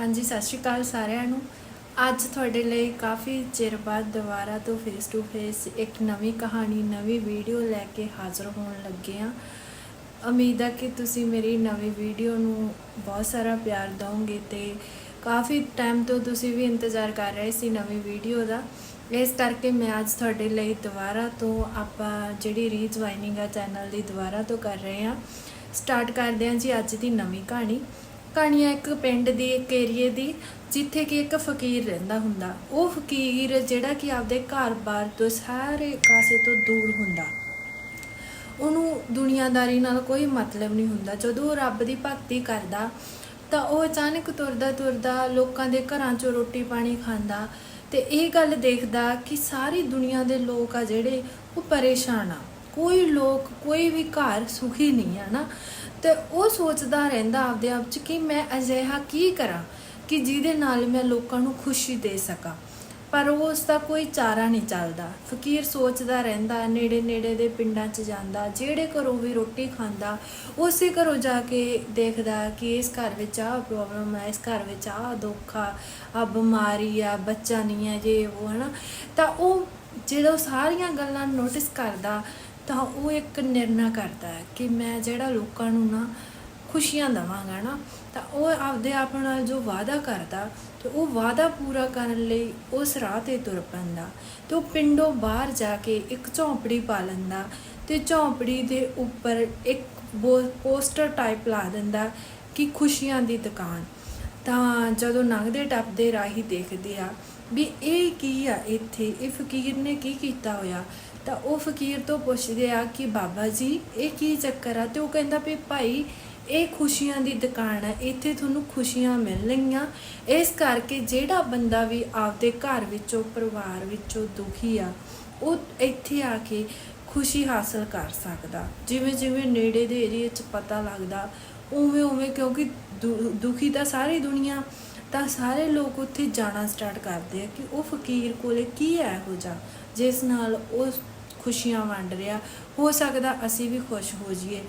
ਹਾਂਜੀ, ਸਤਿ ਸ਼੍ਰੀ ਅਕਾਲ ਸਾਰਿਆਂ ਨੂੰ। ਅੱਜ ਤੁਹਾਡੇ ਲਈ ਕਾਫੀ ਚਿਰ ਬਾਅਦ ਦੁਬਾਰਾ ਤੋਂ ਫੇਸ ਟੂ ਫੇਸ ਇੱਕ ਨਵੀਂ ਕਹਾਣੀ, ਨਵੀਂ ਵੀਡੀਓ ਲੈ ਕੇ ਹਾਜ਼ਰ ਹੋਣ ਲੱਗੇ ਆ ਉਮੀਦ ਹੈ ਕਿ ਤੁਸੀਂ ਮੇਰੀ ਨਵੀਂ ਵੀਡੀਓ ਨੂੰ ਬਹੁਤ ਸਾਰਾ ਪਿਆਰ ਦਿਓਗੇ ਤੇ ਕਾਫੀ ਟਾਈਮ ਤੋਂ ਤੁਸੀਂ ਵੀ ਇੰਤਜ਼ਾਰ ਕਰ ਰਹੇ ਸੀ ਨਵੀਂ ਵੀਡੀਓ ਦਾ। ਇਸ ਕਰਕੇ ਮੈਂ ਅੱਜ ਤੁਹਾਡੇ ਲਈ ਦੁਬਾਰਾ ਤੋਂ ਆਪਾਂ ਜਿਹੜੀ ਰੀਜਵਾਈਨਿੰਗ ਆ ਚੈਨਲ ਦੀ ਦੁਬਾਰਾ ਤੋਂ ਕਰ ਰਹੇ ਆ ਸਟਾਰਟ ਕਰਦੇ ਹਾਂ ਜੀ ਅੱਜ ਦੀ ਨਵੀਂ ਕਹਾਣੀ। ਕਹਾਣੀ ਹੈ ਇੱਕ ਪਿੰਡ ਦੀ, ਇੱਕ ਏਰੀਏ ਦੀ, ਜਿੱਥੇ ਕਿ ਇੱਕ ਫਕੀਰ ਰਹਿੰਦਾ ਹੁੰਦਾ। ਉਹ ਫਕੀਰ ਜਿਹੜਾ ਕਿ ਆਪਦੇ ਘਰ-ਬਾਰ ਤੋਂ ਸਾਰੇ ਕਾਸੇ ਤੋਂ ਦੂਰ ਹੁੰਦਾ। ਉਹਨੂੰ ਦੁਨੀਆਦਾਰੀ ਨਾਲ ਕੋਈ ਮਤਲਬ ਨਹੀਂ ਹੁੰਦਾ। ਜਦੋਂ ਉਹ ਰੱਬ ਦੀ ਭਗਤੀ ਕਰਦਾ, ਤਾਂ ਉਹ ਅਚਾਨਕ ਤੁਰਦਾ ਤੁਰਦਾ ਲੋਕਾਂ ਦੇ ਘਰਾਂ 'ਚੋਂ ਰੋਟੀ ਪਾਣੀ ਖਾਂਦਾ ਤੇ ਇਹ ਗੱਲ ਦੇਖਦਾ ਕਿ ਸਾਰੀ ਦੁਨੀਆ ਦੇ ਲੋਕ ਆ ਜਿਹੜੇ, ਉਹ ਪਰੇਸ਼ਾਨ ਆ। ਕੋਈ ਲੋਕ, ਕੋਈ ਵੀ ਘਰ ਸੁਖੀ ਨਹੀਂ ਆ ਨਾ। ਤੇ ਉਹ ਸੋਚਦਾ ਰਹਿੰਦਾ ਆਪਦੇ ਆਪ 'ਚ ਕਿ ਮੈਂ ਅਜਿਹਾ ਕੀ ਕਰਾਂ ਕਿ ਜਿਹਦੇ ਨਾਲ ਮੈਂ ਲੋਕਾਂ ਨੂੰ ਖੁਸ਼ੀ ਦੇ ਸਕਾਂ। ਪਰ ਉਹ ਉਸ ਦਾ ਕੋਈ ਚਾਰਾ ਨਹੀਂ ਚੱਲਦਾ। ਫਕੀਰ ਸੋਚਦਾ ਰਹਿੰਦਾ ਨੇੜੇ ਨੇੜੇ ਦੇ ਪਿੰਡਾਂ 'ਚ ਜਾਂਦਾ, ਜਿਹੜੇ ਘਰੋਂ ਵੀ ਰੋਟੀ ਖਾਂਦਾ, ਉਸੇ ਘਰੋਂ ਜਾ ਕੇ ਦੇਖਦਾ ਕਿ ਇਸ ਘਰ ਵਿੱਚ ਆਹ ਪ੍ਰੋਬਲਮ ਹੈ ਇਸ ਘਰ ਵਿੱਚ ਆਹ ਦੁੱਖ ਆ ਆ ਬਿਮਾਰੀ ਆ, ਬੱਚਾ ਨਹੀਂ ਹੈ, ਜੇ ਉਹ, ਹਨਾ। ਤਾਂ ਉਹ ਜਦੋਂ ਸਾਰੀਆਂ ਗੱਲਾਂ ਨੋਟਿਸ ਕਰਦਾ ਤਾਂ ਉਹ ਇੱਕ ਨਿਰਣਾ ਕਰਦਾ ਹੈ ਕਿ ਮੈਂ ਜਿਹੜਾ ਲੋਕਾਂ ਨੂੰ ਨਾ ਖੁਸ਼ੀਆਂ ਦਵਾਂਗਾ ਨਾ, ਤਾਂ ਉਹ ਆਪਦੇ ਆਪ ਨਾਲ ਜੋ ਵਾਅਦਾ ਕਰਦਾ, ਤੇ ਉਹ ਵਾਅਦਾ ਪੂਰਾ ਕਰਨ ਲਈ ਉਸ ਰਾਹ ਤੇ ਤੁਰ ਪੈਂਦਾ। ਤੇ ਉਹ ਪਿੰਡੋਂ ਬਾਹਰ ਜਾ ਕੇ ਇੱਕ ਝੌਂਪੜੀ ਪਾ ਲੈਂਦਾ ਤੇ ਝੌਂਪੜੀ ਦੇ ਉੱਪਰ ਇੱਕ ਪੋਸਟਰ ਟਾਈਪ ਲਾ ਦਿੰਦਾ ਕਿ ਖੁਸ਼ੀਆਂ ਦੀ ਦੁਕਾਨ। ਤਾਂ ਜਦੋਂ ਲੰਘਦੇ ਟੱਪਦੇ ਰਾਹੀ ਦੇਖਦੇ ਆ ਵੀ ਇਹ ਕੀ ਆ ਇੱਥੇ, ਇਹ ਫਕੀਰ ਨੇ ਕੀ ਕੀਤਾ ਹੋਇਆ? ਤਾਂ ਉਹ ਫਕੀਰ ਤੋਂ ਪੁੱਛਦੇ ਆ ਕਿ ਬਾਬਾ ਜੀ, ਇਹ ਕੀ ਚੱਕਰ ਆ? ਤੇ ਉਹ ਕਹਿੰਦਾ ਵੀ ਭਾਈ, ਇਹ ਖੁਸ਼ੀਆਂ ਦੀ ਦੁਕਾਨ ਹੈ ਇੱਥੇ ਤੁਹਾਨੂੰ ਖੁਸ਼ੀਆਂ ਮਿਲਣਗੀਆਂ ਇਸ ਕਰਕੇ ਜਿਹੜਾ ਬੰਦਾ ਵੀ ਆਪਦੇ ਘਰ ਵਿੱਚੋਂ, ਪਰਿਵਾਰ ਵਿੱਚੋਂ ਦੁਖੀ ਆ, ਉਹ ਇੱਥੇ ਆ ਕੇ ਖੁਸ਼ੀ ਹਾਸਲ ਕਰ ਸਕਦਾ। ਜਿਵੇਂ ਜਿਵੇਂ ਨੇੜੇ ਦੇ ਏਰੀਏ 'ਚ ਪਤਾ ਲੱਗਦਾ, ਉਵੇਂ ਉਵੇਂ ਕਿਉਂਕਿ ਦੁ- ਦੁਖੀ ਤਾਂ ਸਾਰੀ ਦੁਨੀਆ, ਤਾਂ ਸਾਰੇ ਲੋਕ ਉੱਥੇ ਜਾਣਾ ਸਟਾਰਟ ਕਰਦੇ ਆ ਕਿ ਉਹ ਫਕੀਰ ਕੋਲੇ ਕੀ ਹੈ ਇਹੋ ਜਿਹਾ? ਜਿਸ ਨਾਲ ਉਸ ਖੁਸ਼ੀਆਂ ਵੰਡ ਰਿਹਾ। ਹੋ ਸਕਦਾ ਅਸੀਂ ਵੀ ਖੁਸ਼ ਹੋ ਜਾਈਏ।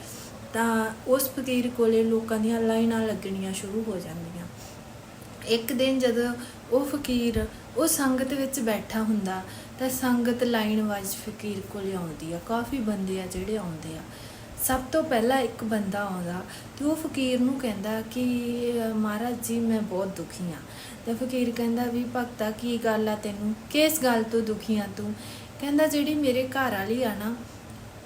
ਤਾਂ ਉਸ ਫਕੀਰ ਕੋਲੇ ਲੋਕਾਂ ਦੀਆਂ ਲਾਈਨਾਂ ਲੱਗਣੀਆਂ ਸ਼ੁਰੂ ਹੋ ਜਾਂਦੀਆਂ। ਇੱਕ ਦਿਨ ਜਦੋਂ ਉਹ ਫਕੀਰ ਉਹ ਸੰਗਤ ਵਿੱਚ ਬੈਠਾ ਹੁੰਦਾ, ਤਾਂ ਸੰਗਤ ਲਾਈਨ ਵਾਈਜ਼ ਫਕੀਰ ਕੋਲੇ ਆਉਂਦੀ ਆ। ਕਾਫੀ ਬੰਦੇ ਆ ਜਿਹੜੇ ਆਉਂਦੇ ਆ। ਸਭ ਤੋਂ ਪਹਿਲਾਂ ਇੱਕ ਬੰਦਾ ਆਉਂਦਾ ਤੇ ਉਹ ਫਕੀਰ ਨੂੰ ਕਹਿੰਦਾ ਕਿ, ਮਹਾਰਾਜ ਜੀ, ਮੈਂ ਬਹੁਤ ਦੁਖੀ ਆ। ਤੇ ਫਕੀਰ ਕਹਿੰਦਾ, ਵੀ ਭਗਤਾ, ਕੀ ਗੱਲ ਆ ਤੈਨੂੰ? ਕਿਸ ਗੱਲ ਤੋਂ ਦੁਖੀ ਆ ਤੂੰ? ਕਹਿੰਦਾ ਜਿਹੜੀ ਮੇਰੇ ਘਰ ਵਾਲੀ ਆ ਨਾ,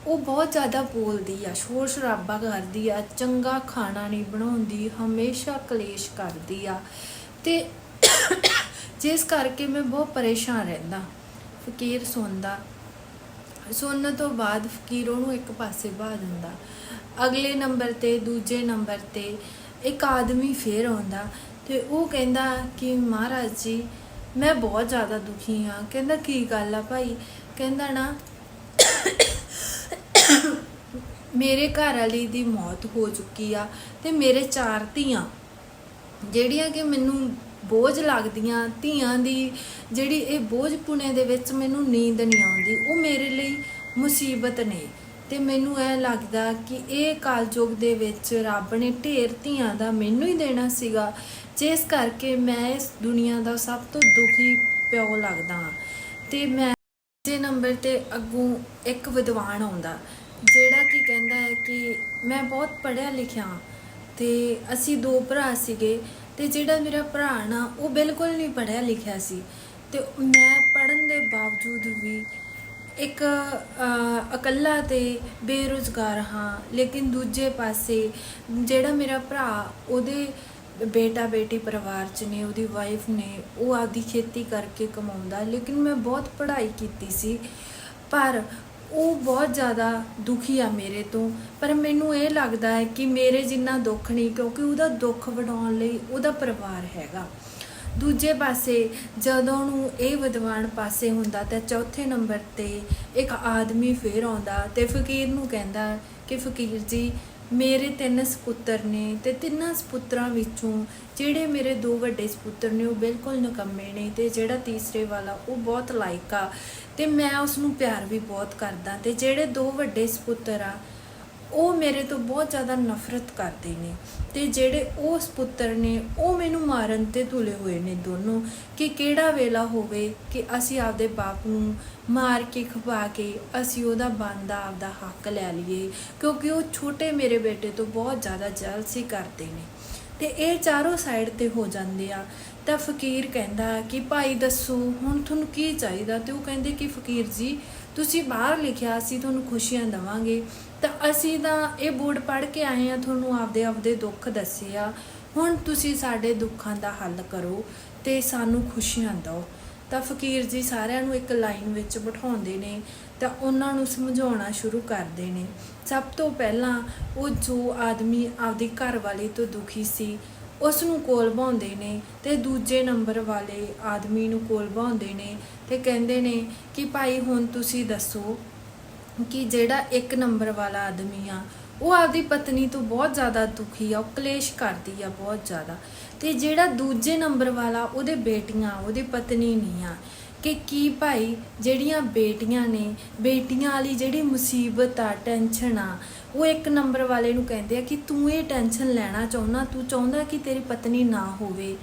ਉਹ ਬਹੁਤ ਜ਼ਿਆਦਾ ਬੋਲਦੀ ਆ, ਸ਼ੋਰ ਸ਼ਰਾਬਾ ਕਰਦੀ ਆ, ਚੰਗਾ ਖਾਣਾ ਨਹੀਂ ਬਣਾਉਂਦੀ, ਹਮੇਸ਼ਾ ਕਲੇਸ਼ ਕਰਦੀ ਆ। ਤੇ ਜਿਸ ਕਰਕੇ ਮੈਂ ਬਹੁਤ ਪਰੇਸ਼ਾਨ ਰਹਿੰਦਾ, ਫਕੀਰ ਸੁਣਦਾ ਸੁਣਨ ਤੋਂ ਬਾਅਦ ਫਕੀਰ ਉਹਨੂੰ ਇੱਕ ਪਾਸੇ ਬਾ ਦਿੰਦਾ। ਅਗਲੇ ਨੰਬਰ ਤੇ, ਦੂਜੇ ਨੰਬਰ ਤੇ ਇੱਕ ਆਦਮੀ ਫੇਰ ਆਉਂਦਾ ਤੇ ਉਹ ਕਹਿੰਦਾ ਕਿ ਮਹਾਰਾਜ ਜੀ, ਮੈਂ ਬਹੁਤ ਜ਼ਿਆਦਾ ਦੁਖੀ ਹਾਂ ਕਹਿੰਦਾ, ਕੀ ਗੱਲ ਆ ਭਾਈ? ਕਹਿੰਦਾ ਨਾ, ਮੇਰੇ ਘਰ ਵਾਲੀ ਦੀ ਮੌਤ ਹੋ ਚੁੱਕੀ ਆ ਤੇ ਮੇਰੇ ਚਾਰ ਧੀਆਂ, ਜਿਹੜੀਆਂ ਕਿ ਮੈਨੂੰ ਬੋਝ ਲੱਗਦੀਆਂ, ਧੀਆਂ ਦੀ ਜਿਹੜੀ ਇਹ ਬੋਝ ਪੁਣੇ ਦੇ ਵਿੱਚ ਮੈਨੂੰ ਨੀਂਦ ਨਹੀਂ ਆਉਂਦੀ, ਉਹ ਮੇਰੇ ਲਈ ਮੁਸੀਬਤ ਨੇ। ਤੇ ਮੈਨੂੰ ਇਹ ਲੱਗਦਾ ਕਿ ਇਹ ਕਾਲਯੁਗ ਦੇ ਵਿੱਚ ਰੱਬ ਨੇ ਢੇਰ ਧੀਆਂ ਦਾ ਮੈਨੂੰ ਹੀ ਦੇਣਾ ਸੀਗਾ, ਜਿਸ ਕਰਕੇ ਮੈਂ ਇਸ ਦੁਨੀਆ ਦਾ ਸਭ ਤੋਂ ਦੁਖੀ ਪਿਓ ਲੱਗਦਾ ਹਾਂ। ਤੇ ਮੈਂ ਜੇ ਨੰਬਰ ਤੇ ਅੱਗੋਂ ਇੱਕ ਵਿਦਵਾਨ ਆਉਂਦਾ, ਜਿਹੜਾ ਕਿ ਕਹਿੰਦਾ ਹੈ ਕਿ ਮੈਂ ਬਹੁਤ ਪੜ੍ਹਿਆ ਲਿਖਿਆ ਹਾਂ ਤੇ ਅਸੀਂ ਦੋ ਭਰਾ ਸੀਗੇ ਤੇ ਜਿਹੜਾ ਮੇਰਾ ਭਰਾ ਨਾ ਉਹ ਬਿਲਕੁਲ ਨਹੀਂ ਪੜ੍ਹਿਆ ਲਿਖਿਆ ਸੀ ਤੇ ਮੈਂ ਪੜ੍ਹਨ ਦੇ ਬਾਵਜੂਦ ਵੀ ਇੱਕ ਇਕੱਲਾ ਤੇ ਬੇਰੁਜ਼ਗਾਰ ਹਾਂ, ਲੇਕਿਨ ਦੂਜੇ ਪਾਸੇ ਜਿਹੜਾ ਮੇਰਾ ਭਰਾ ਉਹਦੇ ਬੇਟਾ ਬੇਟੀ ਪਰਿਵਾਰ ਚ ਨੇ, ਉਹਦੀ ਵਾਈਫ ਨੇ, ਉਹ ਆਪਦੀ ਖੇਤੀ ਕਰਕੇ ਕਮਾਉਂਦਾ। ਲੇਕਿਨ ਮੈਂ ਬਹੁਤ ਪੜ੍ਹਾਈ ਕੀਤੀ ਸੀ, ਪਰ ਉਹ ਬਹੁਤ ਜ਼ਿਆਦਾ ਦੁਖੀ ਆ ਮੇਰੇ ਤੋਂ। ਪਰ ਮੈਨੂੰ ਇਹ ਲੱਗਦਾ ਹੈ ਕਿ ਮੇਰੇ ਜਿੰਨਾ ਦੁੱਖ ਨਹੀਂ, ਕਿਉਂਕਿ ਉਹਦਾ ਦੁੱਖ ਵਡਾਉਣ ਲਈ ਉਹਦਾ ਪਰਿਵਾਰ ਹੈਗਾ। ਦੂਜੇ ਪਾਸੇ ਜਦੋਂ ਨੂੰ ਇਹ ਵਿਦਵਾਨ ਪਾਸੇ ਹੁੰਦਾ ਤਾਂ ਚੌਥੇ ਨੰਬਰ ਤੇ ਇੱਕ ਆਦਮੀ ਫੇਰ ਆਉਂਦਾ ਤੇ ਫਕੀਰ ਨੂੰ ਕਹਿੰਦਾ ਕਿ ਫਕੀਰ ਜੀ ਮੇਰੇ ਤਿੰਨ ਸਪੁੱਤਰ ਨੇ ਤੇ ਤਿੰਨਾਂ ਸਪੁੱਤਰਾਂ ਵਿੱਚੋਂ ਜਿਹੜੇ ਮੇਰੇ ਦੋ ਵੱਡੇ ਸਪੁੱਤਰ ਨੇ ਉਹ ਬਿਲਕੁਲ ਨਿਕੰਮੇ ਨੇ ਤੇ ਜਿਹੜਾ ਤੀਸਰੇ ਵਾਲਾ ਉਹ ਬਹੁਤ ਲਾਇਕ ਆ ਤੇ ਮੈਂ ਉਸ ਨੂੰ ਪਿਆਰ ਵੀ ਬਹੁਤ ਕਰਦਾ ਤੇ ਜਿਹੜੇ ਦੋ ਵੱਡੇ ਸਪੁੱਤਰ ਆ ਉਹ ਮੇਰੇ ਤੋਂ ਬਹੁਤ ਜ਼ਿਆਦਾ ਨਫ਼ਰਤ ਕਰਦੇ ਨੇ ਤੇ ਜਿਹੜੇ ਉਸ ਪੁੱਤਰ ਨੇ, ਉਹ ਮੈਨੂੰ ਮਾਰਨ ਤੇ ਤੁਲੇ ਹੋਏ ਨੇ ਦੋਨੋਂ ਕਿ ਕਿਹੜਾ ਵੇਲਾ ਹੋਵੇ ਕਿ ਅਸੀਂ ਆਪਦੇ ਬਾਪ ਨੂੰ ਮਾਰ ਕੇ ਖਵਾ ਕੇ ਅਸੀਂ ਉਹਦਾ ਬੰਦਾ ਆਪਦਾ ਹੱਕ ਲੈ ਲਈਏ, ਕਿਉਂਕਿ ਉਹ ਛੋਟੇ ਮੇਰੇ ਬੇਟੇ ਤੋਂ ਬਹੁਤ ਜ਼ਿਆਦਾ ਜਲਸੀ ਕਰਦੇ ਨੇ। ਤੇ ਇਹ ਚਾਰੋਂ ਸਾਈਡ ਤੇ ਹੋ ਜਾਂਦੇ ਆ। ਤਾਂ ਫਕੀਰ ਕਹਿੰਦਾ ਕਿ ਭਾਈ ਦੱਸੋ, ਹੁਣ ਤੁਹਾਨੂੰ ਕੀ ਚਾਹੀਦਾ? ਤੇ ਉਹ ਕਹਿੰਦੇ ਕਿ ਫਕੀਰ ਜੀ, ਤੁਸੀਂ ਬਾਹਰ ਲਿਖਿਆ ਅਸੀਂ ਤੁਹਾਨੂੰ ਖੁਸ਼ੀਆਂ ਦਵਾਂਗੇ। ਤਾਂ ਅਸੀਂ ਤਾਂ ਇਹ ਬੋਰਡ ਪੜ੍ਹ ਕੇ ਆਏ ਆ ਤੁਹਾਨੂੰ ਆਪਦੇ ਆਪਦੇ ਦੁੱਖ ਦੱਸੇ ਆ। ਹੁਣ ਤੁਸੀਂ ਸਾਡੇ ਦੁੱਖਾਂ ਦਾ ਹੱਲ ਕਰੋ ਤੇ ਸਾਨੂੰ ਖੁਸ਼ੀਆਂ ਦਿਓ। ਤਾਂ ਫਕੀਰ ਜੀ ਸਾਰਿਆਂ ਨੂੰ ਇੱਕ ਲਾਈਨ ਵਿੱਚ ਬਿਠਾਉਂਦੇ ਨੇ, ਤਾਂ ਉਹਨਾਂ ਨੂੰ ਸਮਝਾਉਣਾ ਸ਼ੁਰੂ ਕਰਦੇ ਨੇ। ਸਭ ਤੋਂ ਪਹਿਲਾਂ ਉਹ ਜੋ ਆਦਮੀ ਆਪਦੀ ਘਰ ਵਾਲੇ ਤੋਂ ਦੁਖੀ ਸੀ ਉਸ ਨੂੰ ਕੋਲ ਬਾਉਂਦੇ ਨੇ ਤੇ ਦੂਜੇ ਨੰਬਰ ਵਾਲੇ ਆਦਮੀ ਨੂੰ ਕੋਲ ਬਾਉਂਦੇ ਨੇ ਤੇ ਕਹਿੰਦੇ ਨੇ ਕਿ ਭਾਈ ਹੁਣ ਤੁਸੀਂ ਦੱਸੋ ਕਿ ਜਿਹੜਾ ਇੱਕ ਨੰਬਰ ਵਾਲਾ ਆਦਮੀ ਆ, ਉਹ ਆਪਦੀ ਪਤਨੀ ਤੋਂ ਬਹੁਤ ਜ਼ਿਆਦਾ ਦੁਖੀ ਆ, ਉਹ ਕਲੇਸ਼ ਕਰਦੀ ਆ ਬਹੁਤ ਜ਼ਿਆਦਾ। ਤੇ ਜਿਹੜਾ ਦੂਜੇ ਨੰਬਰ ਵਾਲਾ, ਉਹਦੇ ਬੇਟੀਆਂ, ਉਹਦੀ ਪਤਨੀ ਨਹੀਂ ਆ, ਕਿ ਕੀ ਭਾਈ, ਜਿਹੜੀਆਂ ਬੇਟੀਆਂ ਨੇ, ਬੇਟੀਆਂ ਵਾਲੀ ਜਿਹੜੀ ਮੁਸੀਬਤ ਆ, ਟੈਨਸ਼ਨ ਆ, ਉਹ ਇੱਕ ਨੰਬਰ ਵਾਲੇ ਨੂੰ ਕਹਿੰਦੇ ਆ ਕਿ ਤੂੰ ਇਹ ਟੈਨਸ਼ਨ ਲੈਣਾ ਚਾਹੁੰਦਾ ਤੂੰ ਚਾਹੁੰਦਾ ਕਿ ਤੇਰੀ ਪਤਨੀ ਨਾ ਹੋਵੇ,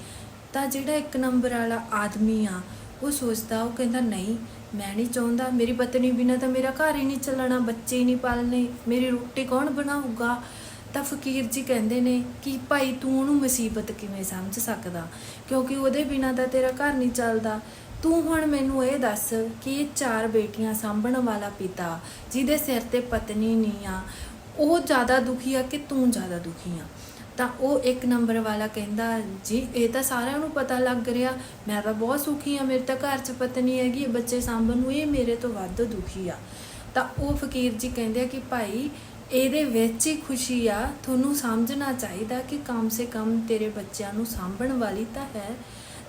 ਤਾਂ ਜਿਹੜਾ ਇੱਕ ਨੰਬਰ ਵਾਲਾ ਆਦਮੀ ਆ, ਉਹ ਸੋਚਦਾ, ਉਹ ਕਹਿੰਦਾ, ਨਹੀਂ ਮੈਂ ਨਹੀਂ ਚਾਹੁੰਦਾ, ਮੇਰੀ ਪਤਨੀ ਬਿਨਾਂ ਤਾਂ ਮੇਰਾ ਘਰ ਹੀ ਨਹੀਂ ਚੱਲਣਾ, ਬੱਚੇ ਹੀ ਨਹੀਂ ਪਾਲਣੇ, ਮੇਰੀ ਰੋਟੀ ਕੌਣ ਬਣਾਊਗਾ? ਤਾਂ ਫਕੀਰ ਜੀ ਕਹਿੰਦੇ ਨੇ ਕਿ ਭਾਈ ਤੂੰ ਉਹਨੂੰ ਮੁਸੀਬਤ ਕਿਵੇਂ ਸਮਝ ਸਕਦਾ? ਕਿਉਂਕਿ ਉਹਦੇ ਬਿਨਾਂ ਤਾਂ ਤੇਰਾ ਘਰ ਨਹੀਂ ਚੱਲਦਾ। ਤੂੰ ਹੁਣ ਮੈਨੂੰ ਇਹ ਦੱਸ ਕਿ ਇਹ ਚਾਰ ਬੇਟੀਆਂ ਸਾਂਭਣ ਵਾਲਾ ਪਿਤਾ, ਜਿਹਦੇ ਸਿਰ ਤੇ ਪਤਨੀ ਨਹੀਂ ਆ, ਉਹ ਜ਼ਿਆਦਾ ਦੁਖੀ ਆ ਕਿ ਤੂੰ ਜ਼ਿਆਦਾ ਦੁਖੀ ਆ? ਤਾਂ ਉਹ ਇੱਕ ਨੰਬਰ ਵਾਲਾ ਕਹਿੰਦਾ, ਜੀ, ਇਹ ਤਾਂ ਸਾਰਿਆਂ ਨੂੰ ਪਤਾ ਲੱਗ ਰਿਹਾ। ਮੈਂ ਤਾਂ ਬਹੁਤ ਸੁਖੀ ਆ ਮੇਰੇ ਤਾਂ ਘਰ 'ਚ ਪਤਨੀ ਹੈਗੀ ਬੱਚੇ ਸਾਂਭਣ ਨੂੰ ਇਹ ਮੇਰੇ ਤੋਂ ਵੱਧ ਦੁਖੀ ਆ। ਤਾਂ ਉਹ ਫਕੀਰ ਜੀ ਕਹਿੰਦੇ ਆ ਕਿ, ਭਾਈ, ਇਹਦੇ ਵਿੱਚ ਹੀ ਖੁਸ਼ੀ ਆ। ਤੁਹਾਨੂੰ ਸਮਝਣਾ ਚਾਹੀਦਾ ਕਿ ਕਮ ਸੇ ਕਮ ਤੇਰੇ ਬੱਚਿਆਂ ਨੂੰ ਸਾਂਭਣ ਵਾਲੀ ਤਾਂ ਹੈ।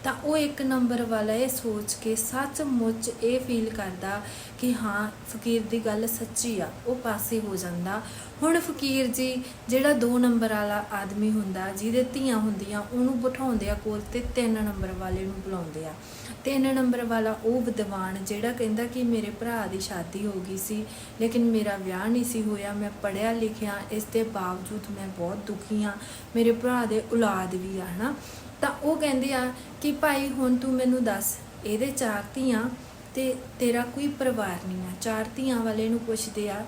ਤਾਂ ਉਹ ਇੱਕ ਨੰਬਰ ਵਾਲਾ ਇਹ ਸੋਚ ਕੇ ਸੱਚਮੁੱਚ ਇਹ ਫੀਲ ਕਰਦਾ ਕਿ ਹਾਂ, ਫਕੀਰ ਦੀ ਗੱਲ ਸੱਚੀ ਆ, ਉਹ ਪਾਸੇ ਹੋ ਜਾਂਦਾ। ਹੁਣ ਫਕੀਰ ਜੀ, ਜਿਹੜਾ 2 ਨੰਬਰ ਵਾਲਾ ਆਦਮੀ ਹੁੰਦਾ, ਜਿਹਦੇ ਧੀਆਂ ਹੁੰਦੀਆਂ, ਉਹਨੂੰ ਬਿਠਾਉਂਦੇ ਆ ਕੋਲ ਤੇ 3 ਨੰਬਰ ਵਾਲੇ ਨੂੰ ਬੁਲਾਉਂਦੇ ਆ। 3 ਨੰਬਰ ਵਾਲਾ ਉਹ ਵਿਦਵਾਨ ਜਿਹੜਾ ਕਹਿੰਦਾ ਕਿ ਮੇਰੇ ਭਰਾ ਦੀ ਸ਼ਾਦੀ ਹੋ ਗਈ ਸੀ, ਲੇਕਿਨ ਮੇਰਾ ਵਿਆਹ ਨਹੀਂ ਸੀ ਹੋਇਆ, ਮੈਂ ਪੜਿਆ ਲਿਖਿਆ, ਇਸ ਦੇ ਬਾਵਜੂਦ ਮੈਂ ਬਹੁਤ ਦੁਖੀ ਆ ਮੇਰੇ ਭਰਾ ਦੇ ਔਲਾਦ ਵੀ ਆ, ਹਨਾ? ਤਾਂ ਉਹ ਕਹਿੰਦੇ ਆ ਕਿ ਭਾਈ, ਹੁਣ ਤੂੰ ਮੈਨੂੰ ਦੱਸ, ਇਹਦੇ ਚਾਰ ਧੀਆਂ ਤੇ ਤੇਰਾ ਕੋਈ ਪਰਿਵਾਰ ਨਹੀਂ ਆ। ਚਾਰ ਧੀਆਂ ਵਾਲੇ ਨੂੰ ਪੁੱਛਦੇ ਆ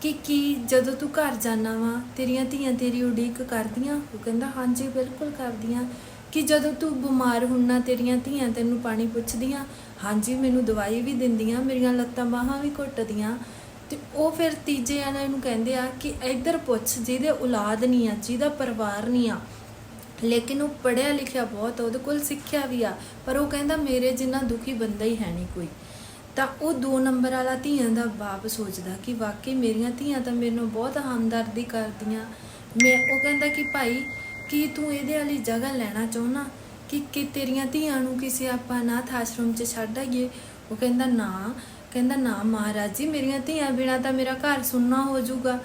ਕਿ ਕੀ ਜਦੋਂ ਤੂੰ ਘਰ ਜਾਣਾ ਵਾ, ਤੇਰੀਆਂ ਧੀਆਂ ਤੇਰੀ ਉਡੀਕ ਕਰਦੀਆਂ? ਉਹ ਕਹਿੰਦਾ, ਹਾਂਜੀ, ਬਿਲਕੁਲ ਕਰਦੀਆਂ। ਕਿ ਜਦੋਂ ਤੂੰ ਬਿਮਾਰ ਹੁੰਨਾ, ਤੇਰੀਆਂ ਧੀਆਂ ਤੈਨੂੰ ਪਾਣੀ ਪੁੱਛਦੀਆਂ, ਹਾਂਜੀ, ਮੈਨੂੰ ਦਵਾਈ ਵੀ ਦਿੰਦੀਆਂ, ਮੇਰੀਆਂ ਲੱਤਾਂ ਬਾਹਾਂ ਵੀ ਘੁੱਟਦੀਆਂ। ਤੇ ਉਹ ਫਿਰ ਤੀਜੇ ਵਾਲੇ ਨੂੰ ਕਹਿੰਦੇ ਆ ਕਿ ਇੱਧਰ ਪੁੱਛ, ਜਿਹਦੇ ਔਲਾਦ ਨਹੀਂ ਆ, ਜਿਹਦਾ ਪਰਿਵਾਰ ਨਹੀਂ ਆ ਲੇਕਿਨ ਉਹ ਪੜਿਆ ਲਿਖਿਆ ਬਹੁਤ ਉਹਦੇ ਕੋਲ ਸਿੱਖਿਆ ਵੀ ਆ, ਪਰ ਉਹ ਕਹਿੰਦਾ ਮੇਰੇ ਜਿੰਨਾ ਦੁਖੀ ਬੰਦਾ ਹੀ ਹੈ ਨਹੀਂ ਕੋਈ। ਤਾਂ ਉਹ ਦੋ ਨੰਬਰ ਵਾਲਾ ਧੀਆਂ ਦਾ ਬਾਪ ਸੋਚਦਾ ਕਿ ਵਾਕਈ ਮੇਰੀਆਂ ਧੀਆਂ ਤਾਂ ਮੇਰੇ ਨਾਲ ਬਹੁਤ ਹਮਦਰਦੀ ਕਰਦੀਆਂ। ਮੈਂ ਉਹ ਕਹਿੰਦਾ ਕਿ ਭਾਈ, ਕੀ ਤੂੰ ਇਹਦੇ ਵਾਲੀ ਜਗ੍ਹਾ ਲੈਣਾ ਚਾਹੁੰਦਾ ਕਿ ਕਿ ਤੇਰੀਆਂ ਧੀਆਂ ਨੂੰ ਕਿਸੇ ਆਪਾਂ ਨਾਥ ਆਸ਼ਰਮ 'ਚ ਛੱਡ ਆਈਏ? ਉਹ ਕਹਿੰਦਾ, ਨਾ। ਕਹਿੰਦਾ, ਨਾ ਮਹਾਰਾਜ ਜੀ, ਮੇਰੀਆਂ ਧੀਆਂ ਬਿਨਾ ਤਾਂ ਮੇਰਾ ਘਰ ਸੁੰਨਾ ਹੋ ਜਾਊਗਾ।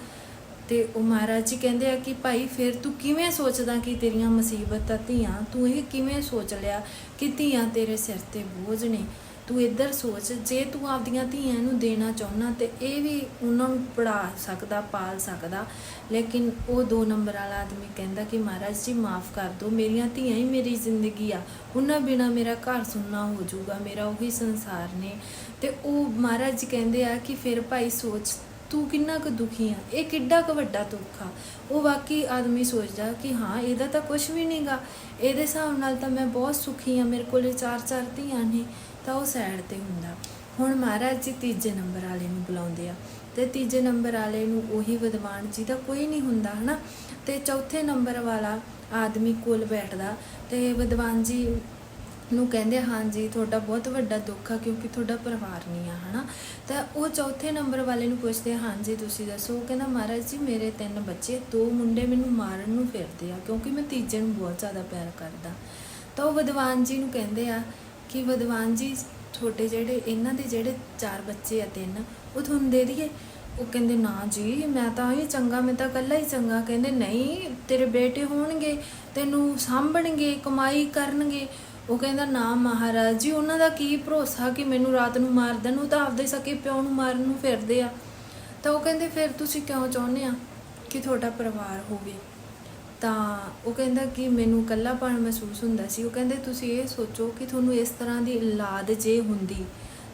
ਤੇ ਉਹ ਮਹਾਰਾਜ ਜੀ ਕਹਿੰਦੇ ਆ ਕਿ ਭਾਈ ਫਿਰ ਤੂੰ ਕਿਵੇਂ ਸੋਚਦਾ ਕਿ ਤੇਰੀਆਂ ਮੁਸੀਬਤਾਂ ਧੀਆਂ, ਤੂੰ ਇਹ ਕਿਵੇਂ ਸੋਚ ਲਿਆ ਕਿ ਧੀਆਂ ਤੇਰੇ ਸਿਰ ਤੇ ਬੋਝ ਨੇ? ਤੂੰ ਇੱਧਰ ਸੋਚ, ਜੇ ਤੂੰ ਆਪਦੀਆਂ ਧੀਆਂ ਨੂੰ ਦੇਣਾ ਚਾਹੁੰਦਾ ਤੇ ਇਹ ਵੀ ਉਹਨਾਂ ਨੂੰ ਪੜਾ ਸਕਦਾ, ਪਾਲ ਸਕਦਾ। ਲੇਕਿਨ ਉਹ ਦੋ ਨੰਬਰ ਵਾਲਾ ਆਦਮੀ ਕਹਿੰਦਾ ਕਿ ਮਹਾਰਾਜ ਜੀ ਮਾਫ ਕਰ ਦਿਓ, ਮੇਰੀਆਂ ਧੀਆਂ ਹੀ ਮੇਰੀ ਜ਼ਿੰਦਗੀ ਆ। ਉਹਨਾਂ ਬਿਨਾ ਮੇਰਾ ਘਰ ਸੁੰਨਾ ਹੋ ਜਾਊਗਾ, ਮੇਰਾ ਉਹੀ ਸੰਸਾਰ ਨੇ। ਤੇ ਉਹ ਮਹਾਰਾਜ ਜੀ ਕਹਿੰਦੇ ਆ ਕਿ ਫਿਰ ਭਾਈ ਸੋਚ ਤੂੰ ਕਿੰਨਾ ਕੁ ਦੁਖੀ ਆ? ਇਹ ਕਿੱਡਾ ਕੁ ਵੱਡਾ ਦੁੱਖ ਆ? ਉਹ ਵਾਕਈ ਆਦਮੀ ਸੋਚਦਾ ਕਿ ਹਾਂ, ਇਹਦਾ ਤਾਂ ਕੁਝ ਵੀ ਨਹੀਂਗਾ ਇਹਦੇ ਹਿਸਾਬ ਨਾਲ ਤਾਂ ਮੈਂ ਬਹੁਤ ਸੁਖੀ ਆ। ਮੇਰੇ ਕੋਲੇ ਚਾਰ ਚਾਰ ਧੀਆਂ ਨੇ, ਤਾਂ ਉਹ ਸਾਈਡ ਤੇ ਹੁੰਦਾ। ਹੁਣ ਮਹਾਰਾਜ ਜੀ ਤੀਜੇ ਨੰਬਰ ਵਾਲੇ ਨੂੰ ਬੁਲਾਉਂਦੇ ਆ। ਤੇ ਤੀਜੇ ਨੰਬਰ ਵਾਲੇ ਨੂੰ ਉਹੀ ਵਿਦਵਾਨ ਜੀ ਦਾ ਕੋਈ ਨਹੀਂ ਹੁੰਦਾ, ਹਨਾ? ਤੇ ਚੌਥੇ ਨੰਬਰ ਵਾਲਾ ਆਦਮੀ ਕੋਲ ਬੈਠਦਾ। ਤੇ ਵਿਦਵਾਨ ਜੀ ਨੂੰ ਕਹਿੰਦੇ ਹਾਂਜੀ ਤੁਹਾਡਾ ਬਹੁਤ ਵੱਡਾ ਦੁੱਖ ਆ ਕਿਉਂਕਿ ਤੁਹਾਡਾ ਪਰਿਵਾਰ ਨਹੀਂ ਆ ਹਨਾ? ਤਾਂ ਉਹ ਚੌਥੇ ਨੰਬਰ ਵਾਲੇ ਨੂੰ ਪੁੱਛਦੇ ਆ, ਹਾਂਜੀ ਤੁਸੀਂ ਦੱਸੋ। ਉਹ ਕਹਿੰਦਾ ਮਹਾਰਾਜ ਜੀ ਮੇਰੇ ਤਿੰਨ ਬੱਚੇ ਦੋ ਮੁੰਡੇ ਮੈਨੂੰ ਮਾਰਨ ਨੂੰ ਫਿਰਦੇ ਆ ਕਿਉਂਕਿ ਮੈਂ ਤੀਜੇ ਨੂੰ ਬਹੁਤ ਜ਼ਿਆਦਾ ਪਿਆਰ ਕਰਦਾ। ਤਾਂ ਉਹ ਵਿਦਵਾਨ ਜੀ ਨੂੰ ਕਹਿੰਦੇ ਆ ਕਿ ਵਿਦਵਾਨ ਜੀ ਛੋਟੇ ਜਿਹੜੇ ਇਹਨਾਂ ਦੇ ਜਿਹੜੇ ਚਾਰ ਬੱਚੇ ਆ ਤਿੰਨ ਉਹ ਤੁਹਾਨੂੰ ਦੇ ਦਈਏ? ਉਹ ਕਹਿੰਦੇ ਨਾ ਜੀ ਮੈਂ ਤਾਂ ਹੀ ਚੰਗਾ ਮੈਂ ਤਾਂ ਇਕੱਲਾ ਹੀ ਚੰਗਾ। ਕਹਿੰਦੇ ਨਹੀਂ ਤੇਰੇ ਬੇਟੇ ਹੋਣਗੇ ਤੈਨੂੰ ਸਾਂਭਣਗੇ ਕਮਾਈ ਕਰਨਗੇ। ਉਹ ਕਹਿੰਦਾ, ਨਾ ਮਹਾਰਾਜ ਜੀ, ਉਹਨਾਂ ਦਾ ਕੀ ਭਰੋਸਾ ਕਿ ਮੈਨੂੰ ਰਾਤ ਨੂੰ ਮਾਰ ਦੇਣ ਉਹ ਤਾਂ ਆਪਦੇ ਸਕੇ ਪਿਓ ਨੂੰ ਮਾਰਨ ਨੂੰ ਫਿਰਦੇ ਆ? ਤਾਂ ਉਹ ਕਹਿੰਦੇ, ਫਿਰ ਤੁਸੀਂ ਕਿਉਂ ਚਾਹੁੰਦੇ ਆ ਕਿ ਤੁਹਾਡਾ ਪਰਿਵਾਰ ਹੋਵੇ? ਤਾਂ ਉਹ ਕਹਿੰਦਾ ਕਿ ਮੈਨੂੰ ਇਕੱਲਾਪਣ ਮਹਿਸੂਸ ਹੁੰਦਾ ਸੀ। ਉਹ ਕਹਿੰਦੇ, ਤੁਸੀਂ ਇਹ ਸੋਚੋ ਕਿ ਤੁਹਾਨੂੰ ਇਸ ਤਰ੍ਹਾਂ ਦੀ ਔਲਾਦ ਜੇ ਹੁੰਦੀ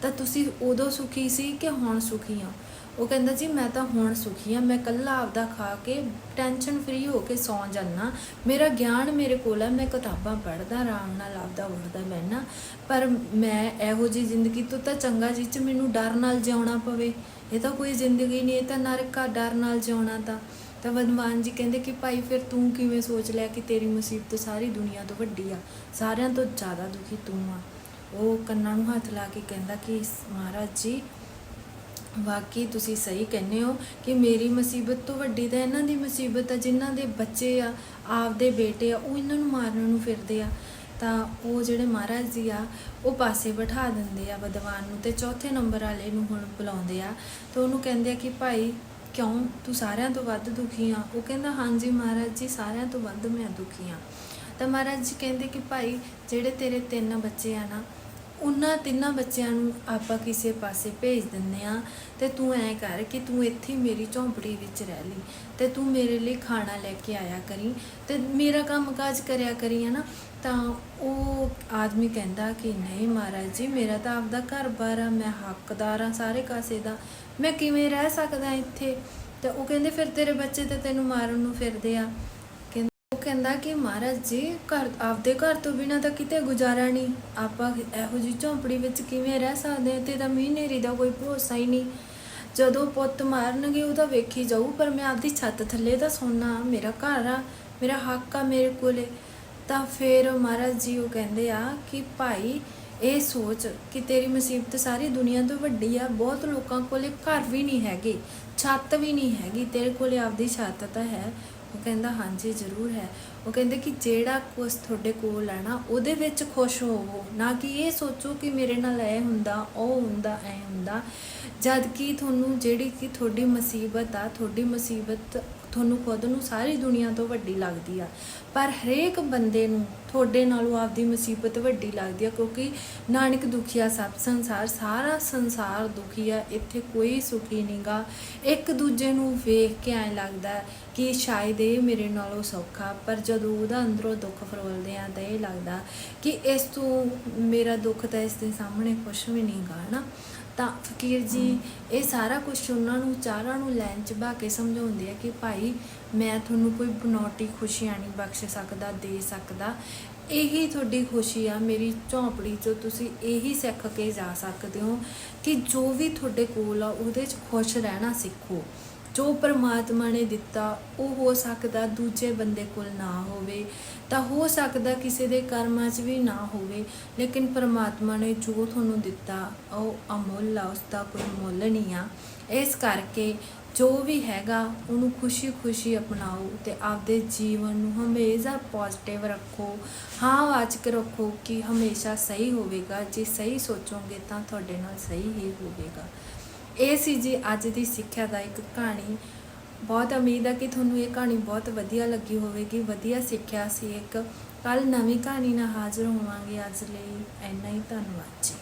ਤਾਂ ਤੁਸੀਂ ਉਦੋਂ ਸੁਖੀ ਸੀ ਕਿ ਹੁਣ ਸੁਖੀ ਆ ਉਹ ਕਹਿੰਦਾ ਜੀ, ਮੈਂ ਤਾਂ ਹੁਣ ਸੁਖੀ ਆ ਮੈਂ ਇਕੱਲਾ ਆਪਦਾ ਖਾ ਕੇ ਟੈਨਸ਼ਨ ਫ੍ਰੀ ਹੋ ਕੇ ਸੌਂ ਜਾਨਾ। ਮੇਰਾ ਗਿਆਨ ਮੇਰੇ ਕੋਲ ਆ ਮੈਂ ਕਿਤਾਬਾਂ ਪੜ੍ਹਦਾ, ਆਰਾਮ ਨਾਲ ਆਪਦਾ ਉੱਠਦਾ ਬਹਿਣਾ ਪਰ ਮੈਂ ਇਹੋ ਜੀ ਜ਼ਿੰਦਗੀ ਤੋਂ ਤਾਂ ਚੰਗਾ ਜੀ ਚ ਮੈਨੂੰ ਡਰ ਨਾਲ ਜਿਉਣਾ ਪਵੇ। ਇਹ ਤਾਂ ਕੋਈ ਜ਼ਿੰਦਗੀ ਨਹੀਂ, ਇਹ ਤਾਂ ਨਰਕ ਆ ਡਰ ਨਾਲ ਜਿਉਣਾ ਤਾਂ। ਤਾਂ ਵਦਵਾਨ ਜੀ ਕਹਿੰਦੇ ਕਿ ਭਾਈ, ਫਿਰ ਤੂੰ ਕਿਵੇਂ ਸੋਚ ਲਿਆ ਕਿ ਤੇਰੀ ਮੁਸੀਬਤ ਸਾਰੀ ਦੁਨੀਆ ਤੋਂ ਵੱਡੀ ਆ? ਸਾਰਿਆਂ ਤੋਂ ਜ਼ਿਆਦਾ ਦੁਖੀ ਤੂੰ ਆ। ਉਹ ਕੰਨਾਂ ਨੂੰ ਹੱਥ ਲਾ ਕੇ ਕਹਿੰਦਾ ਕਿ, ਮਹਾਰਾਜ ਜੀ ਵਾਕਈ ਤੁਸੀਂ ਸਹੀ ਕਹਿੰਦੇ ਹੋ ਕਿ ਮੇਰੀ ਮੁਸੀਬਤ ਤੋਂ ਵੱਡੀ ਤਾਂ ਇਹਨਾਂ ਦੀ ਮੁਸੀਬਤ ਆ, ਜਿਨ੍ਹਾਂ ਦੇ ਬੱਚੇ ਆ, ਆਪਦੇ ਬੇਟੇ ਆ, ਉਹ ਇਹਨਾਂ ਨੂੰ ਮਾਰਨ ਨੂੰ ਫਿਰਦੇ ਆ। ਤਾਂ ਉਹ ਜਿਹੜੇ ਮਹਾਰਾਜ ਜੀ ਆ, ਉਹ ਪਾਸੇ ਬਿਠਾ ਦਿੰਦੇ ਆ ਵਿਦਵਾਨ ਨੂੰ ਤੇ ਚੌਥੇ ਨੰਬਰ ਵਾਲੇ ਨੂੰ ਹੁਣ ਬੁਲਾਉਂਦੇ ਆ। ਤਾਂ ਉਹਨੂੰ ਕਹਿੰਦੇ ਆ ਕਿ ਭਾਈ, ਕਿਉਂ ਤੂੰ ਸਾਰਿਆਂ ਤੋਂ ਵੱਧ ਦੁਖੀ ਆ? ਉਹ ਕਹਿੰਦਾ, ਹਾਂਜੀ ਮਹਾਰਾਜ ਜੀ, ਸਾਰਿਆਂ ਤੋਂ ਵੱਧ ਮੈਂ ਦੁਖੀ ਆ। ਤਾਂ ਮਹਾਰਾਜ ਜੀ ਕਹਿੰਦੇ ਕਿ ਭਾਈ, ਜਿਹੜੇ ਤੇਰੇ ਤਿੰਨ ਬੱਚੇ ਆ ਨਾ ਉਹਨਾਂ ਤਿੰਨਾਂ ਬੱਚਿਆਂ ਨੂੰ ਆਪਾਂ ਕਿਸੇ ਪਾਸੇ ਭੇਜ ਦਿੰਨੇ ਆ ਤੇ ਤੂੰ ਐ ਕਰ ਕਿ ਤੂੰ ਇੱਥੇ ਮੇਰੀ ਝੌਂਪੜੀ ਵਿੱਚ ਰਹਿ ਲਈ ਤੇ ਤੂੰ ਮੇਰੇ ਲਈ ਖਾਣਾ ਲੈ ਕੇ ਆਇਆ ਕਰੀ ਤੇ ਮੇਰਾ ਕੰਮਕਾਜ ਕਰਿਆ ਕਰੀ, ਹੈ ਨਾ? ਤਾਂ ਉਹ ਆਦਮੀ ਕਹਿੰਦਾ ਕਿ ਨਹੀਂ ਮਹਾਰਾਜ ਜੀ, ਮੇਰਾ ਤਾਂ ਆਪਦਾ ਘਰ-ਬਾਰ ਆ, ਮੈਂ ਹੱਕਦਾਰ ਆ ਸਾਰੇ ਕਾਸੇ ਦਾ। ਮੈਂ ਕਿਵੇਂ ਰਹਿ ਸਕਦਾ ਇੱਥੇ? ਤੇ ਉਹ ਕਹਿੰਦੇ, ਫਿਰ ਤੇਰੇ ਬੱਚੇ ਤੇ ਤੈਨੂੰ ਮਾਰਨ ਨੂੰ ਫਿਰਦੇ ਆ। ਕਹਿੰਦਾ ਕਿ ਮਹਾਰਾਜ ਜੀ, ਘਰ, ਆਪਦੇ ਘਰ ਤੋਂ ਬਿਨਾ ਤਾਂ ਕਿਤੇ ਗੁਜ਼ਾਰਾ ਨਹੀਂ। ਆਪਾਂ ਇਹੋ ਜਿਹੀ ਝੌਂਪੜੀ ਵਿੱਚ ਕਿਵੇਂ ਰਹਿ ਸਕਦੇ ਹਾਂ? ਤੇ ਤਾਂ ਮਹੀਨੇਰੀ ਦਾ ਕੋਈ ਭਰੋਸਾ ਹੀ ਨਹੀਂ। ਜਦੋਂ ਪੁੱਤ ਮਾਰਨਗੇ ਉਹਦਾ ਵੇਖੀ ਜਾਊ, ਪਰ ਮੈਂ ਆਪਦੀ ਛੱਤ ਥੱਲੇ ਤਾਂ ਸੋਨਾ, ਮੇਰਾ ਘਰ ਆ, ਮੇਰਾ ਹੱਕ ਆ ਮੇਰੇ ਕੋਲੇ। ਤਾਂ ਫਿਰ ਮਹਾਰਾਜ ਜੀ ਉਹ ਕਹਿੰਦੇ ਆ ਕਿ ਭਾਈ, ਇਹ ਸੋਚ ਕਿ ਤੇਰੀ ਮੁਸੀਬਤ ਸਾਰੀ ਦੁਨੀਆ ਤੋਂ ਵੱਡੀ ਆ, ਬਹੁਤ ਲੋਕਾਂ ਕੋਲੇ ਘਰ ਵੀ ਨਹੀਂ ਹੈਗੇ, ਛੱਤ ਵੀ ਨਹੀਂ ਹੈਗੀ, ਤੇਰੇ ਕੋਲੇ ਆਪਦੀ ਛੱਤ ਤਾਂ ਹੈ। ਉਹ ਕਹਿੰਦਾ, ਹਾਂਜੀ, ਜ਼ਰੂਰ ਹੈ। ਉਹ ਕਹਿੰਦੇ ਕਿ ਜਿਹੜਾ ਕੁਛ ਤੁਹਾਡੇ ਕੋਲ ਹੈ ਨਾ, ਉਹਦੇ ਵਿੱਚ ਖੁਸ਼ ਹੋਵੋ। ਨਾ ਕਿ ਇਹ ਸੋਚੋ ਕਿ ਮੇਰੇ ਨਾਲ ਇਹ ਹੁੰਦਾ, ਉਹ ਹੁੰਦਾ ਐ ਹੁੰਦਾ। ਜਦ ਕਿ ਤੁਹਾਨੂੰ ਜਿਹੜੀ ਕਿ ਤੁਹਾਡੀ ਮੁਸੀਬਤ ਆ, ਤੁਹਾਡੀ ਮੁਸੀਬਤ ਤੁਹਾਨੂੰ ਖੁਦ ਨੂੰ ਸਾਰੀ ਦੁਨੀਆ ਤੋਂ ਵੱਡੀ ਲੱਗਦੀ ਆ। ਪਰ ਹਰੇਕ ਬੰਦੇ ਨੂੰ ਤੁਹਾਡੇ ਨਾਲੋਂ ਆਪਦੀ ਮੁਸੀਬਤ ਵੱਡੀ ਲੱਗਦੀ ਆ, ਕਿਉਂਕਿ ਨਾਨਕ ਦੁਖੀਆ ਸਭ ਸੰਸਾਰ, ਸਾਰਾ ਸੰਸਾਰ ਦੁਖੀ ਆ, ਇੱਥੇ ਕੋਈ ਸੁਖੀ ਨਹੀਂਗਾ ਇੱਕ ਦੂਜੇ ਨੂੰ ਵੇਖ ਕੇ ਐਂ ਲੱਗਦਾ ਕਿ ਸ਼ਾਇਦ ਇਹ ਮੇਰੇ ਨਾਲੋਂ ਸੌਖਾ ਪਰ ਜਦੋਂ ਉਹਦਾ ਅੰਦਰੋਂ ਦੁੱਖ ਫਰੋਲਦੇ ਆ ਤਾਂ ਇਹ ਲੱਗਦਾ ਕਿ ਇਸ ਤੋਂ ਮੇਰਾ ਦੁੱਖ ਤਾਂ ਇਸ ਦੇ ਸਾਹਮਣੇ ਕੁਝ ਵੀ ਨਹੀਂਗਾ ਹਨਾ? ਤਾਂ ਫਕੀਰ ਜੀ, ਇਹ ਸਾਰਾ ਕੁਝ ਉਹਨਾਂ ਨੂੰ, ਚਾਰਾਂ ਨੂੰ ਲੈਣ ਚ ਬਾ ਕੇ ਸਮਝਾਉਂਦੇ ਆ ਕਿ ਭਾਈ ਮੈਂ ਤੁਹਾਨੂੰ ਕੋਈ ਬਨੌਟੀ ਖੁਸ਼ੀਆਂ ਨਹੀਂ ਬਖਸ਼ ਸਕਦਾ, ਦੇ ਸਕਦਾ। ਇਹੀ ਤੁਹਾਡੀ ਖੁਸ਼ੀ ਆ, ਮੇਰੀ ਝੌਂਪੜੀ ਚੋਂ ਤੁਸੀਂ ਇਹੀ ਸਿੱਖ ਕੇ ਜਾ ਸਕਦੇ ਹੋ ਕਿ ਜੋ ਵੀ ਤੁਹਾਡੇ ਕੋਲ ਆ, ਉਹਦੇ 'ਚ ਖੁਸ਼ ਰਹਿਣਾ ਸਿੱਖੋ। ਜੋ ਪਰਮਾਤਮਾ ਨੇ ਦਿੱਤਾ, ਉਹ ਹੋ ਸਕਦਾ ਦੂਜੇ ਬੰਦੇ ਕੋਲ ਨਾ ਹੋਵੇ, ਤਾਂ ਹੋ ਸਕਦਾ ਕਿਸੇ ਦੇ ਕਰਮਾਂ 'ਚ ਵੀ ਨਾ ਹੋਵੇ, ਲੇਕਿਨ ਪਰਮਾਤਮਾ ਨੇ ਜੋ ਤੁਹਾਨੂੰ ਦਿੱਤਾ, ਉਹ ਅਮੁੱਲ ਆ ਉਸ ਦਾ ਕੋਈ ਮੁੱਲ ਨਹੀਂ ਆ। ਇਸ ਕਰਕੇ ਜੋ ਵੀ ਹੈਗਾ, ਉਹਨੂੰ ਖੁਸ਼ੀ-ਖੁਸ਼ੀ ਅਪਣਾਓ ਤੇ ਆਪਦੇ ਜੀਵਨ ਨੂੰ ਹਮੇਸ਼ਾ ਪੋਜ਼ਿਟਿਵ ਰੱਖੋ। ਹਾਂ, ਵਾਚਕ ਰੱਖੋ ਕਿ ਹਮੇਸ਼ਾ ਸਹੀ ਹੋਵੇਗਾ, ਜੇ ਸਹੀ ਸੋਚੋਗੇ ਤਾਂ ਤੁਹਾਡੇ ਨਾਲ ਸਹੀ ਹੀ ਹੋਵੇਗਾ। ਇਹ ਸੀ ਜੀ ਅੱਜ ਦੀ ਸਿੱਖਿਆ ਦਾ ਇੱਕ ਕਹਾਣੀ। ਬਹੁਤ ਉਮੀਦ ਹੈ ਕਿ ਤੁਹਾਨੂੰ ਇਹ ਕਹਾਣੀ ਬਹੁਤ ਵਧੀਆ ਲੱਗੀ ਹੋਵੇਗੀ, ਵਧੀਆ ਸਿੱਖਿਆ ਸੀ ਇੱਕ। ਕੱਲ ਨਵੀਂ ਕਹਾਣੀ ਨਾਲ ਹਾਜ਼ਰ ਹੋਵਾਂਗੇ। ਅੱਜ ਲਈ ਇੰਨਾ ਹੀ, ਧੰਨਵਾਦ ਜੀ।